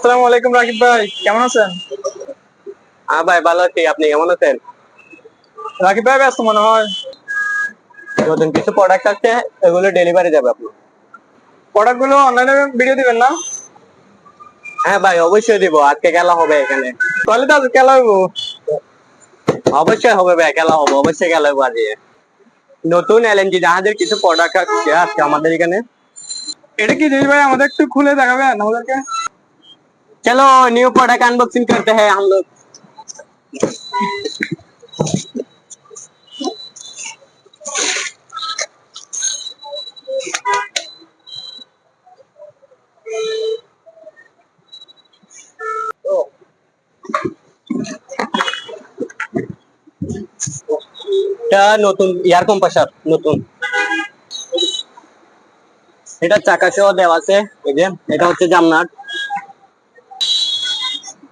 আসসালামু আলাইকুম রাকিব ভাই কেমন আছেন? হ্যাঁ ভাই ভালো আছি। আপনি কেমন আছেন? রাকিব ভাই ব্যস্ত মনে হয়। নতুন কিছু প্রোডাক্ট আছে এগুলো ডেলিভারি যাবে আপনি প্রোডাক্টগুলো অনলাইনে ভিডিও দিবেন না? হ্যাঁ ভাই অবশ্যই দিব। আজকে খেলা হবে এখানে। তাহলে তো আজকে খেলা হইবো। অবশ্যই হবে ভাই খেলা হবে অবশ্যই খেলা হবে আজকে। নতুন এলএনজি জাহাজের কিছু প্রোডাক্ট আছে আজকে আমাদের এখানে। এটা কি জিনিস ভাই আমাদের একটু খুলে দেখাবেন আমাদেরকে? चलो न्यू प्रोडक्ट अनबॉक्सिंग करते हैं हम लोग এটা নতুন এয়ার কম্প্রেসার নতুন এটা চাকা সহ দেওয়া আছে এই যে এটা হচ্ছে জামনাট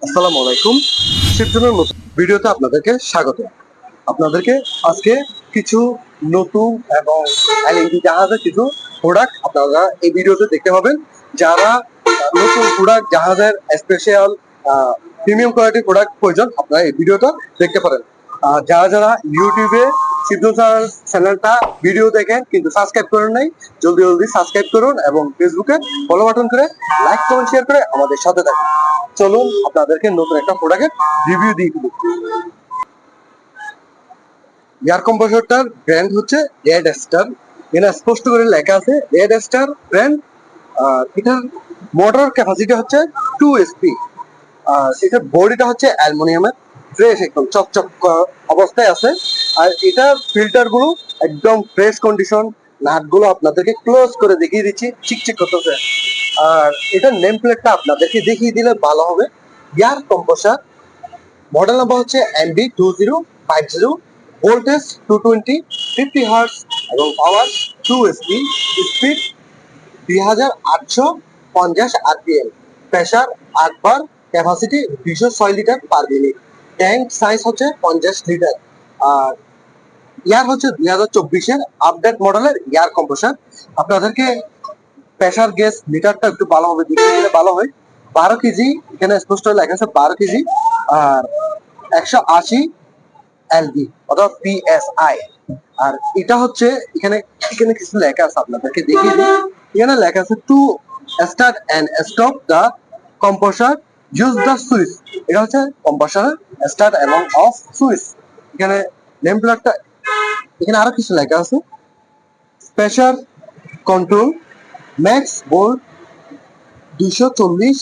আসসালামু আলাইকুম। শিবজনের নতুন ভিডিওতে আপনাদেরকে স্বাগত। আপনাদেরকে আজকে কিছু নতুন এবং এলইডি জাহাজের কিছু প্রোডাক্ট আপনারা এই ভিডিওতে দেখতে পাবেন। যারা নতুন প্রোডাক্ট জাহাজের স্পেশাল প্রিমিয়াম কোয়ালিটির প্রোডাক্ট প্রয়োজন, আপনারা এই ভিডিওটা দেখতে পারেন। যারা যারা ইউটিউবে সিদ্ধু স্যার চ্যানেলটা ভিডিও দেখেন, কিন্তু সাবস্ক্রাইব করেন নাই, জলদি জলদি সাবস্ক্রাইব করুন এবং ফেসবুকে ফলো বাটন করে লাইক কমেন্ট শেয়ার করে আমাদের সাথে থাকুন। চলুন, আপনাদেরকে নতুন একটা প্রোডাক্টের রিভিউ দিয়ে দিব। এয়ার কম্প্রেসরটার ব্র্যান্ড হচ্ছে রেড স্টার এখানে স্পষ্ট করে লেখা আছে রেড স্টার ব্র্যান্ড এটার মোটর ক্যাপাসিটি হচ্ছে টু এসপি আর এটার বডিটা হচ্ছে অ্যালুমিনিয়ামের ফ্রেশ একদম চকচক অবস্থায় আছে। আর এটার ফিল্টারগুলো একদম ফ্রেশ কন্ডিশন নাটগুলো আপনাদেরকে ক্লোজ করে দেখিয়ে দিচ্ছি চিকচিক করতেছে আর এটার নেম প্লেটটা আপনাদেরকে দেখিয়ে দিলে ভালো হবে। ইয়ার কম্পোসার মডেল নাম্বার হচ্ছে MB two zero five zero voltage two twenty fifty hertz এবং পাওয়ার টু এসপি স্পিড দুই হাজার আটশো পঞ্চাশ আরপিএম প্রেশার আটবার ক্যাপাসিটি দুইশো ছয় litre per minute tank size হচ্ছে পঞ্চাশ লিটার আর ইয়ার হচ্ছে দুই হাজার চব্বিশের আপডেট মডেলের ইয়ার কম্পোসার আপনাদেরকে প্রেশার গ্যাস লিটারটা একটু ভালোভাবে দিলে ভালো হয়। বারো কেজি, এখানে স্পষ্ট লেখা আছে বারো কেজি, আর একশো আশি এলবি অথবা পিএসআই আর এটা হচ্ছে এখানে এখানে কিছু লেখা আছে আপনাদেরকে দেখিয়ে দিই। এখানে লেখা আছে to start and stop the compressor use the switch এটা হচ্ছে কম্পোসার স্টার্ট এবং অফ সুইচ এখানে নেম প্লেটটা এখানে আরও কিছু লেখা আছে। প্রেশার কন্ট্রোল ম্যাক্স বোল্ট দুইশো চল্লিশ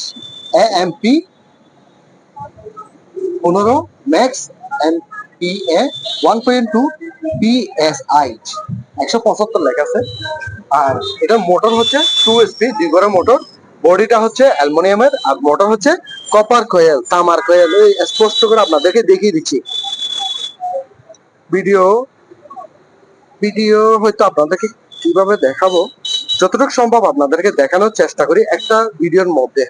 এএমপি পনেরো ম্যাক্স এমপি এ ওয়ান পয়েন্ট টু পিএসআই একশো পঁচাত্তর লেখা আছে। আর এটা মোটর হচ্ছে টু এসপি দুই মোটর বডিটা হচ্ছে অ্যালুমিনিয়ামের আর মোটর হচ্ছে কপার কয়েল তামার কয়েল এই স্পষ্ট করে আপনাদেরকে দেখিয়ে দিচ্ছি। ভিডিও ভিডিও হয়তো আপনাদেরকে কীভাবে দেখাবো, যতটুকু সম্ভব আপনাদেরকে দেখানোর চেষ্টা করি একটা ভিডিওর মধ্যে।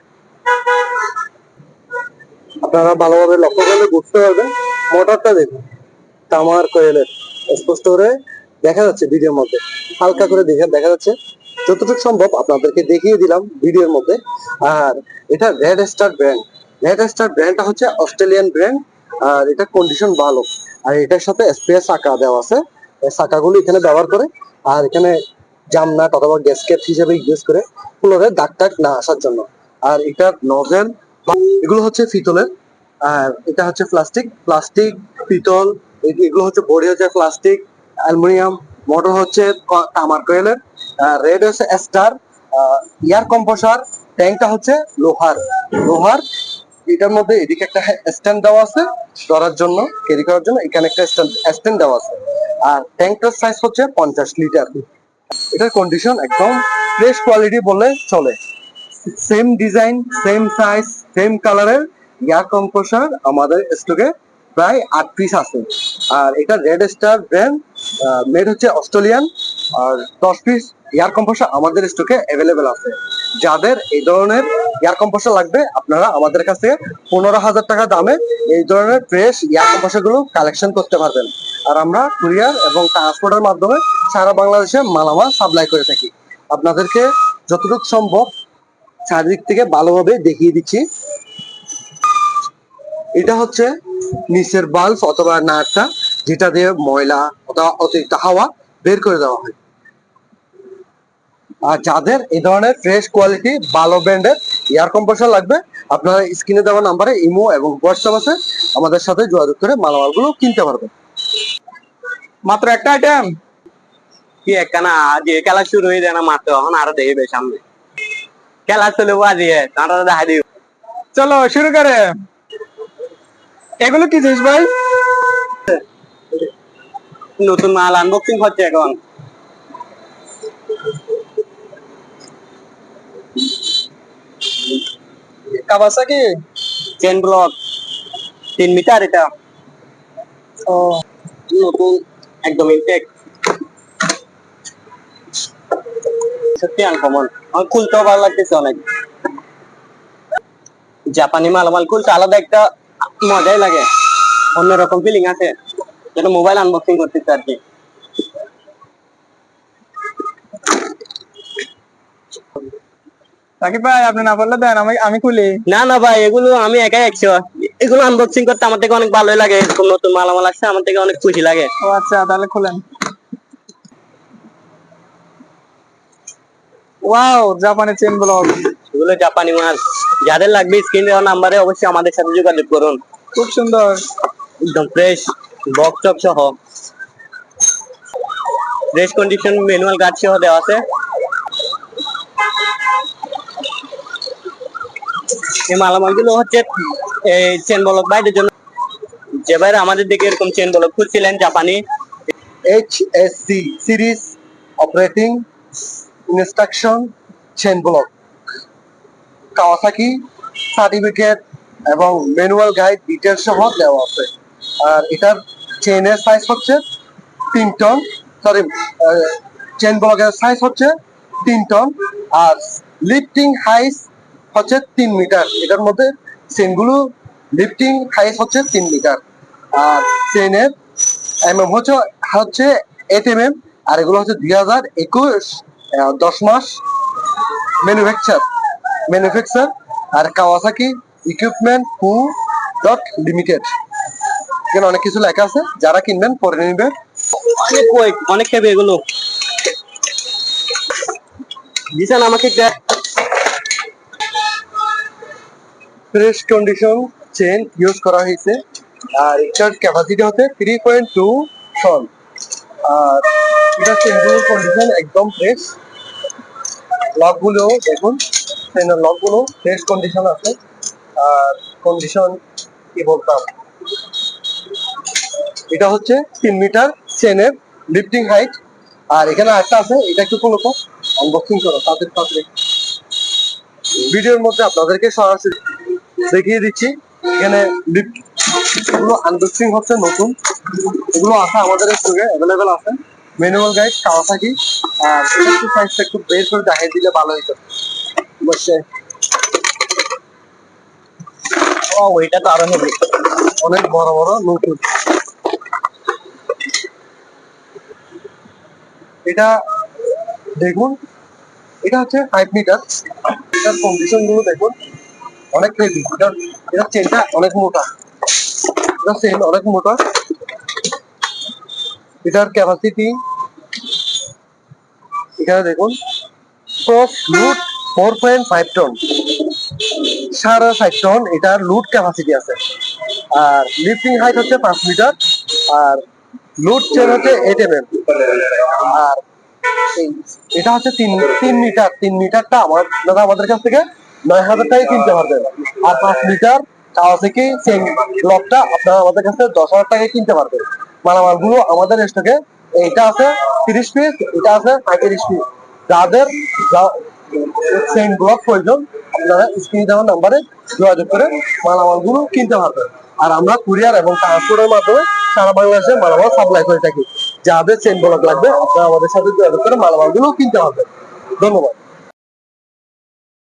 আপনারা ভালোভাবে লক্ষ্য করলে বুঝতে পারবেন মোটরটা দেখুন, তামার কোয়েলের স্পষ্ট করে দেখা যাচ্ছে ভিডিওর মধ্যে, হালকা করে দেখে দেখা যাচ্ছে। যতটুকু সম্ভব আপনাদেরকে দেখিয়ে দিলাম ভিডিওর মধ্যে। আর এটা red star brand red star ব্র্যান্ডটা হচ্ছে অস্ট্রেলিয়ান ব্র্যান্ড আর এটা কন্ডিশন ভালো। আর এটার সাথে স্পেয়ার আঁকা দেওয়া আছে। চাকাগুলো এখানে ব্যবহার করে আর এখানে জামনাট অথবা গ্যাসকেট হিসেবে ইউজ করে ফ্লোরে দাগ টাগ না আসার জন্য। আর এটা নজেল এগুলো হচ্ছে পিতলের, আর এটা হচ্ছে প্লাস্টিক প্লাস্টিক পিতল এগুলো হচ্ছে বডি হচ্ছে প্লাস্টিক অ্যালুমিনিয়াম, মোটর হচ্ছে তামার কয়েলের রেড হচ্ছে স্টার এয়ার কম্পোসার ট্যাঙ্কটা হচ্ছে লোহার। লোহার, এটার মধ্যে এদিকে একটা স্ট্যান্ড দেওয়া আছে ধরার জন্য ক্যারি করার জন্য, এখানে একটা স্ট্যান্ড দেওয়া আছে। আর ট্যাঙ্কটার সাইজ হচ্ছে পঞ্চাশ লিটার এটার কন্ডিশন একদম ফ্রেশ কোয়ালিটি বললে চলে। Same design same size same কালারের এয়ার কম্পোসার আমাদের স্টকে প্রায় আট পিস আছে। আর এটা রেড স্টার ব্র্যান্ড মেড হচ্ছে অস্ট্রেলিয়ান। আর দশ পিস এয়ার কম্পোসার আমাদের স্টকে অ্যাভেলেবেল আছে। যাদের এই ধরনের এয়ার কম্পোসার লাগবে, আপনারা আমাদের কাছে পনেরো হাজার টাকা দামে এই ধরনের ফ্রেশ এয়ার কম্পোসারগুলো কালেকশন করতে পারবেন। আর আমরা কুরিয়ার এবং ট্রান্সপোর্টের মাধ্যমে সারা বাংলাদেশে মালামাল সাপ্লাই করে থাকি। আপনাদেরকে যতটুকু সম্ভব চারিদিক থেকে ভালোভাবে দেখিয়ে দিচ্ছি। এটা হচ্ছে নিচের বাল্ব অথবা নাটটা, যেটা দিয়ে ময়লা অথবা অতিরিক্ত হাওয়া বের করে দেওয়া হয়। আর যাদের এই ধরনের ফ্রেশ কোয়ালিটি ভালো ব্র্যান্ডের এয়ার কম্প্রেসার লাগবে, আপনারা স্ক্রিনে দেওয়া নাম্বারে ইমো এবং হোয়াটসঅ্যাপ আছে, আমাদের সাথে যোগাযোগ করে মালামালগুলো কিনতে পারবেন। মাত্র একটা আইটেম কি একখানা আজ এ খেলা শুরু হয়ে যায় না মাত্র এখন আরও দেখবে সামনে। খেলা চলে আজ তারা দেখা দিও। চলো শুরু করে। এগুলো কি জিনিস ভাই? নতুন মাল আনবক্সিং হচ্ছে এখন। কাবাসাকি চেন ব্লক তিন মিটার এটা। ও। নতুন একদম ইনটেক সত্যি আনকমন আমার খুলতেও ভালো লাগতেছে অনেক। জাপানি মালামাল খুলতে আলাদা একটা মজাই লাগে। অন্যরকম ফিলিং আছে। যেটা মোবাইল আনবক্সিং করতেছে আর কি। সাকিব ভাই আপনি না বললে দেন আমি আমি খুলি। না না ভাই এগুলো আমি একাই একশো। এগুলো আনবক্সিং করতে আমার থেকে অনেক ভালোই লাগে এরকম নতুন মালামাল আসছে আমার থেকে অনেক খুশি লাগে। ও আচ্ছা তাহলে খুলেন। ওয়াও জাপানি চেন ব্লক এগুলো জাপানি মাল। যাদের লাগবে স্ক্রিন দেওয়া নাম্বারে অবশ্যই আমাদের সাথে যোগাযোগ করুন। খুব সুন্দর। একদম ফ্রেশ বক্স টক সহ। ফ্রেশ কন্ডিশন ম্যানুয়াল গার্ড সহ দেওয়া আছে। এই মালামালগুলো হচ্ছে এই চেন বলক। বাইরের জন্য যে বাইরে আমাদের দিকে এরকম চেন বলক, খুঁজছিলেন জাপানি। H S C series operating instruction chain block. Kawasaki certificate এবং ম্যানুয়াল গাইড ডিটেলস সহ দেওয়া আছে। আর এটার চেনের সাইজ হচ্ছে তিন টন সরি চেন ব্লকের সাইজ হচ্ছে তিন টন আর লিফটিং হাইস হচ্ছে তিন মিটার এটার মধ্যে চেনগুলো লিফটিং হাইস হচ্ছে তিন মিটার আর চেনের এমএম হচ্ছে হচ্ছে এইট এম এম আর এগুলো হচ্ছে দুই হাজার একুশ দশ মাস ম্যানুফ্যাকচার ম্যানুফ্যাকচার আর কাওয়াসাকি ইকুইপমেন্ট হু ডট লিমিটেড এখানে অনেক কিছু লেখা আছে, যারা কিনবেন পরে নেবেন। অনেক অনেক হেভি এগুলো। দিছেন আমাকে ফ্রেশ কন্ডিশন চেন ইউজ করা হয়েছে। আর এটার ক্যাপাসিটি হচ্ছে থ্রি পয়েন্ট টু টন আর এটা চেনগুলোর কন্ডিশন একদম ফ্রেশ লকগুলো দেখুন চেনের লকগুলো ফ্রেশ কন্ডিশন আছে। আর কন্ডিশন কি বলতাম? এটা হচ্ছে তিন মিটার চেনের লিফটিং হাইট আর এখানে আরেকটা আছে, এটা একটু কোনো আনবক্সিং করো, তাদের তাদের ভিডিওর মধ্যে আপনাদেরকে সরাসরি দেখিয়ে দিচ্ছি। এখানে এগুলো আনবক্সিং হচ্ছে নতুন। এগুলো আছে আমাদের স্টকে অ্যাভেলেবেল আছে। ম্যানুয়াল গাইড কাওয়াসাকি আর এটা একটু সাইজটা একটু বের করে দেখাই দিলে ভালো হতো অবশ্যই। ও ওইটা তো আরও হেভি অনেক বড় বড়, নতুন। এটা দেখুন, এটা হচ্ছে ফাইভ মিটার এটার কন্ডিশনগুলো দেখুন। অনেক হেভি এটা চেনটা অনেক মোটা। এটা চেন অনেক মোটা। এটার ক্যাপাসিটি এখানে দেখুন ক্রস লুট ফোর পয়েন্ট ফাইভ টন সাড়ে ষাট টন এটার লুট ক্যাপাসিটি আছে। আর লিফটিং হাইট হচ্ছে পাঁচ মিটার আর লুট চেন হচ্ছে এইট এম আর এটা হচ্ছে তিন তিন মিটার তিন মিটারটা আমার, দাদা আমাদের কাছ থেকে নয় হাজার টাকায় কিনতে পারবেন। আর পাঁচ কাওয়া থেকে চেন ব্লকটা আপনারা আমাদের কাছে দশ হাজার টাকায় কিনতে পারবেন। মালামালগুলো আমাদের স্টকে এটা আছে তিরিশ পিস এটা আছে পঁয়ত্রিশ পিস যাদের চেন ব্লক প্রয়োজন, আপনারা স্ক্রিনে দেওয়া নাম্বারে যোগাযোগ করে মালামালগুলো কিনতে পারবেন। আর আমরা কুরিয়ার এবং ট্রান্সপোর্টের মাধ্যমে সারা বাংলাদেশে মালামাল সাপ্লাই করে থাকি। যাদের চেন ব্লক লাগবে, আপনারা আমাদের সাথে যোগাযোগ করে মালামালগুলো কিনতে পারবেন। ধন্যবাদ।